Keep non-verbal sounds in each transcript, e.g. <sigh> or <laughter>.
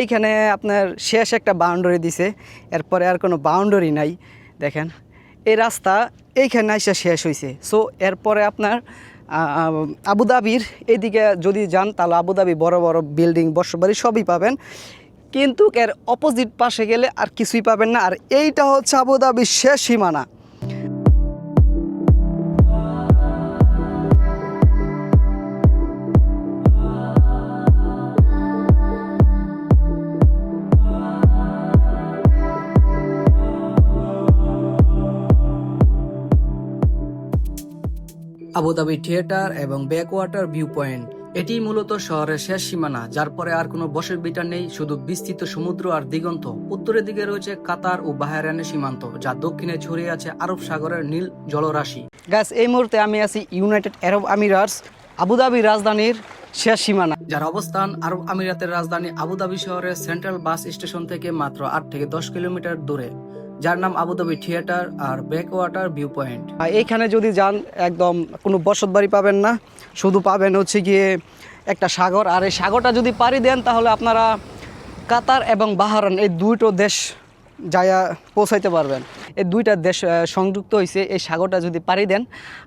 এইখানে আপনার শেষ একটা বাউন্ডারি দিছে, এরপরে আর কোনো বাউন্ডারি নাই, দেখেন। এই রাস্তা এইখানে এসে শেষ হয়েছে সো এরপরে আপনার আবুধাবির এদিকে যদি যান, তাহলে আবুধাবি বড় বড় বিল্ডিং বসবাড়ি সবই পাবেন। কিন্তু এর অপোজিট পাশে গেলে আর কিছুই পাবেন না। আর এইটা হচ্ছে আবুধাবির শেষ সীমানা। আবুধাবি থিয়েটার এবং ব্যাকওয়াটার ভিউ পয়েন্ট এটি মূলত শহরের শেষ সীমানা যার পরে আর কোনো বসের বিটা নেই শুধু বিস্তৃত সমুদ্র আর দিগন্ত। উত্তরের দিকে রয়েছে কাতার ও বাহারানের সীমান্ত যা দক্ষিণে ছড়িয়ে আছে আরব সাগরের নীল জলরাশি। গ্যাস এই মুহূর্তে আমি আছি ইউনাইটেড আরব আমিরাটস আবুধাবি রাজধানীর শেষ সীমানা। যার অবস্থান আরব আমিরাতের রাজধানী আবুধাবি শহরের সেন্ট্রাল বাস স্টেশন থেকে মাত্র আট থেকে দশ কিলোমিটার দূরে। যার নাম আবুধাবি থিয়েটার আর ব্যাকওয়াটার ভিউ পয়েন্ট এইখানে যদি যান, একদম কোনো বসত বাড়ি পাবেন না। শুধু পাবেন হচ্ছে গিয়ে একটা সাগর। আর এই সাগরটা যদি পাড়ি দেন, তাহলে আপনারা কাতার এবং বাহারান এই দুটো দেশ যায়া পৌঁছাইতে পারবেন। এই দুইটা দেশ সংযুক্ত হয়েছে এই সাগরটা যদি পাড়ি দেন।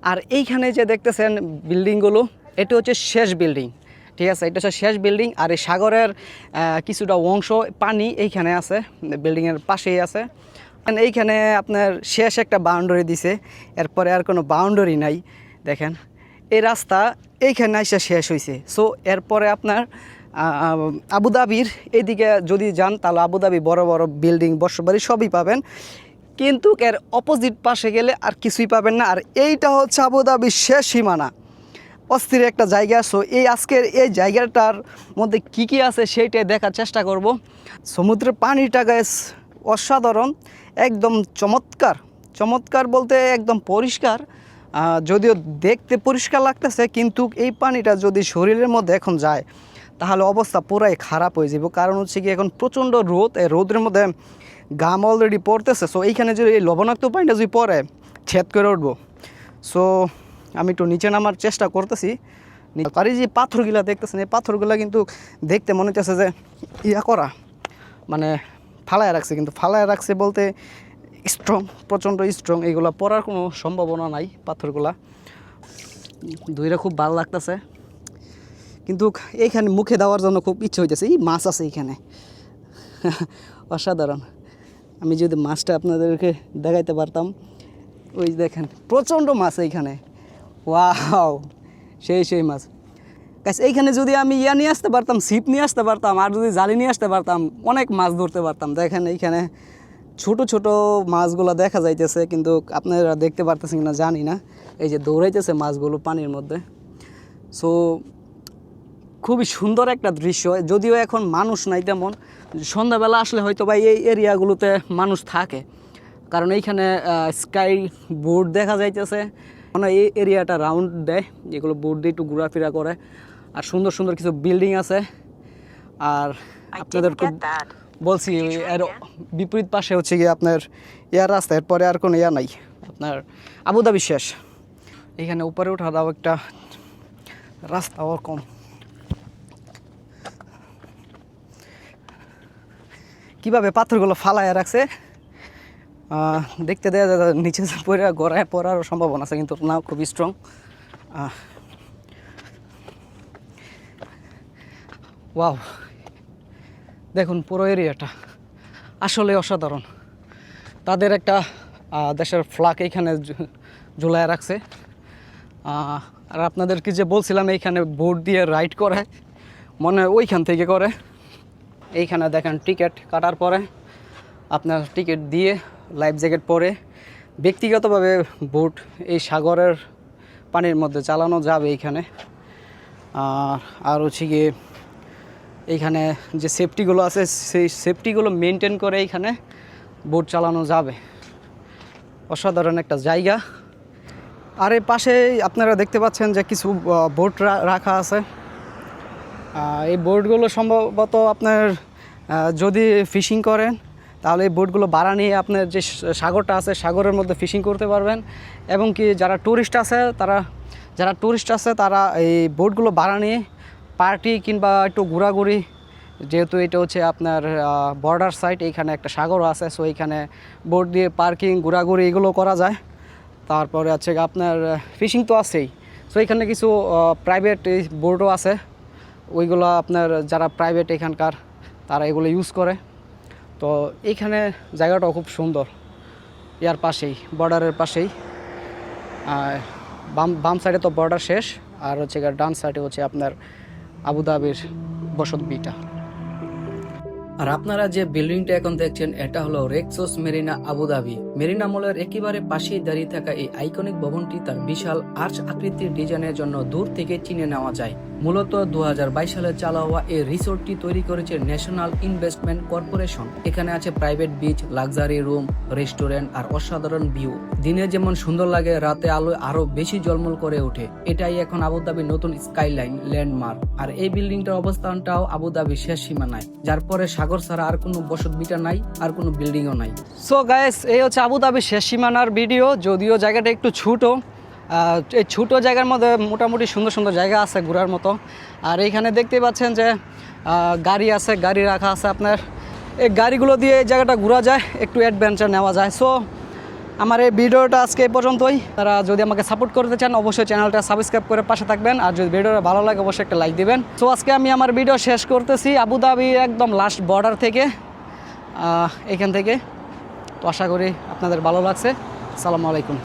আর এইখানে যে দেখতেছেন বিল্ডিংগুলো, এটা হচ্ছে শেষ বিল্ডিং। ঠিক আছে, এটা হচ্ছে শেষ বিল্ডিং। আর এই সাগরের কিছুটা অংশ পানি এইখানে আছে, বিল্ডিংয়ের পাশেই আছে। এইখানে আপনার শেষ একটা বাউন্ডারি দিছে, এরপরে আর কোনো বাউন্ডারি নাই, দেখেন। এই রাস্তা এইখানে এসে শেষ হয়েছে সো এরপরে আপনার আবুধাবির এদিকে যদি যান, তাহলে আবুধাবি বড় বড় বিল্ডিং বসবাড়ি সবই পাবেন। কিন্তু এর অপোজিট পাশে গেলে আর কিছুই পাবেন না। আর এইটা হচ্ছে আবুধাবির শেষ সীমানা। অস্থির একটা জায়গা। সো এই আজকের এই জায়গাটার মধ্যে কি কি আছে সেইটাই দেখার চেষ্টা করব। সমুদ্রের পানিটা গ্যাস অসাধারণ, একদম চমৎকার চমৎকার বলতে একদম পরিষ্কার। যদিও দেখতে পরিষ্কার লাগতেছে, কিন্তু এই পানিটা যদি শরীরের মধ্যে এখন যায়, তাহলে অবস্থা পুরাই খারাপ হয়ে যাবে। কারণ হচ্ছে কি, এখন প্রচণ্ড রোদ, এই রোদের মধ্যে গাম অলরেডি পড়তেছে। সো এইখানে যদি এই লবণাক্ত পানিটা যদি পরে ছেদ করে উঠবো। সো আমি একটু নিচে নামার চেষ্টা করতেছি। আর এই যে পাথরগুলা দেখতেছেন, এই পাথরগুলা কিন্তু দেখতে মনে হচ্ছে যে ইয়া করা মানে ফালায় রাখছে, কিন্তু ফালায় রাখছে বলতে স্ট্রং প্রচণ্ড স্ট্রং এইগুলা পড়ার কোনো সম্ভাবনা নাই পাথরগুলা। দুইটা খুব ভালো লাগতেছে। কিন্তু এইখানে মুখে দেওয়ার জন্য খুব ইচ্ছে হইতেছে। এই মাছ আছে এইখানে। <laughs> অসাধারণ। আমি যদি মাছটা আপনাদেরকে দেখাইতে পারতাম। ওই দেখেন, প্রচণ্ড মাছ এইখানে। ওয়াও! সেই সেই মাছ। গাছ এইখানে যদি আমি ইয়া নিয়ে আসতে পারতাম, ছিপ নিয়ে আসতে পারতাম, আর যদি জালি নিয়ে আসতে পারতাম, অনেক মাছ ধরতে পারতাম। দেখেন এইখানে ছোট ছোট মাছগুলো দেখা যাইতেছে, কিন্তু আপনারা দেখতে পারতেছেন কিনা জানি না। এই যে দৌড়াইতেছে মাছগুলো পানির মধ্যে। সো খুবই সুন্দর একটা দৃশ্য। যদিও এখন মানুষ নাই তেমন। সন্ধ্যাবেলা আসলে হয়তো বা এই এরিয়াগুলোতে মানুষ থাকে। কারণ এইখানে স্কাই বোর্ড দেখা যাইতেছে। মানে এই এরিয়াটা রাউন্ড দেয়, যেগুলো বোর্ড দিয়ে একটু ঘোরাফেরা করে। আর সুন্দর সুন্দর কিছু বিল্ডিং আছে। আর আপনাদের খুব বলছি এর বিপরীত পাশে হচ্ছে গিয়ে আপনার এয়ার রাস্তা এরপরে আর কোনো ইয়া নাই। আপনার আবুধাবি শেষ। এখানে উপরে ওঠা দাও একটা রাস্তা ওরকম কীভাবে পাথরগুলো ফালায় রাখছে? দেখতে দেওয়া যায় নিচে পড়ে গড়ায় পড়ার সম্ভাবনা আছে কিন্তু না খুব স্ট্রং ওয়াও দেখুন, পুরো এরিয়াটা আসলে অসাধারণ। তাদের একটা দেশের ফ্ল্যাগ এইখানে ঝুলায় রাখছে। আর আপনাদেরকে যে বলছিলাম, এইখানে বোর্ড দিয়ে রাইড করে, মনে হয় ওইখান থেকে করে। এইখানে দেখেন টিকিট কাটার পরে, আপনার টিকিট দিয়ে লাইফ জ্যাকেট পরে, ব্যক্তিগতভাবে বোট এই সাগরের পানির মধ্যে চালানো যাবে এইখানে। আর আর হচ্ছে গিয়ে এইখানে যে সেফটিগুলো আছে, সেই সেফটিগুলো মেনটেন করে এইখানে বোট চালানো যাবে। অসাধারণ একটা জায়গা। আর এর পাশে আপনারা দেখতে পাচ্ছেন যে কিছু বোট রাখা আছে। এই বোটগুলো সম্ভবত আপনার যদি ফিশিং করেন, তাহলে এই বোটগুলো ভাড়া নিয়ে আপনার যে সাগরটা আছে, সাগরের মধ্যে ফিশিং করতে পারবেন। এবং কি যারা ট্যুরিস্ট আছে, তারা যারা ট্যুরিস্ট আছে, তারা এই বোটগুলো ভাড়া নিয়ে পার্টি কিংবা একটু ঘোরাঘুরি, যেহেতু এটা হচ্ছে আপনার বর্ডার সাইড এইখানে একটা সাগরও আছে সো এইখানে বোট দিয়ে পার্কিং ঘোরাঘুরি এগুলো করা যায়। তারপরে আছে আপনার ফিশিং তো আছেই। সো এখানে কিছু প্রাইভেট বোটও আছে। ওইগুলো আপনার যারা প্রাইভেট এখানকার, তারা এগুলো ইউজ করে। তো এইখানে জায়গাটাও খুব সুন্দর। ইয়ার পাশেই বর্ডারের পাশেই। বাম বাম সাইডে তো বর্ডার শেষ। আর হচ্ছে ডান সাইডে হচ্ছে আপনার আবুধাবির বসত বিটা। আর আপনারা যে বিল্ডিংটা এখন দেখছেন এটা হলো রেক্সোস মেরিনা আবুধাবি মেরিনা মলের একেবারে পাশেই দাঁড়িয়ে থাকা এই আইকনিক ভবনটি তার বিশাল আর্চ আকৃতির ডিজাইনের জন্য দূর থেকে চিনে নেওয়া যায়। মূলত দুহাজার বাইশ সালে চালা হওয়া এই রিসোর্টটি তৈরি করেছে ন্যাশনাল ইনভেস্টমেন্ট কর্পোরেশন। এখানে আছে private beach, luxury room, restaurant আর অসাধারণ ভিউ। দিনে যেমন সুন্দর লাগে, রাতে আলো আরও বেশি জলমল করে ওঠে। এটাই এখন আবুধাবির নতুন স্কাইলাইন, ল্যান্ডমার্ক। আর এই বিল্ডিংটার অবস্থানটাও আবুধাবির শেষ সীমানায়। যার পরে সাগর ছাড়া আর কোনো বসত বিটা নাই, আর কোনো বিল্ডিংও নাই। সো গাইস এই হচ্ছে আবুধাবির শেষ সীমানার ভিডিও, যদিও জায়গাটা একটু ছোটো। এই ছোটো জায়গার মধ্যে মোটামুটি সুন্দর সুন্দর জায়গা আছে ঘোরার মতো। আর এইখানে দেখতে পাচ্ছেন যে গাড়ি আছে, গাড়ি রাখা আছে আপনার। এই গাড়িগুলো দিয়ে এই জায়গাটা ঘোরা যায়, একটু অ্যাডভেঞ্চার নেওয়া যায়। সো আমার এই ভিডিওটা আজকে এই পর্যন্তই। তারা যদি আমাকে সাপোর্ট করতে চান, অবশ্যই চ্যানেলটা সাবস্ক্রাইব করে পাশে থাকবেন। আর যদি ভিডিওটা ভালো লাগে, অবশ্যই একটা লাইক দিবেন। সো আজকে আমি আমার ভিডিও শেষ করতেছি আবুধাবি একদম লাস্ট বর্ডার থেকে এখান থেকে। তো আশা করি আপনাদের ভালো লাগছে। সালামু আলাইকুম।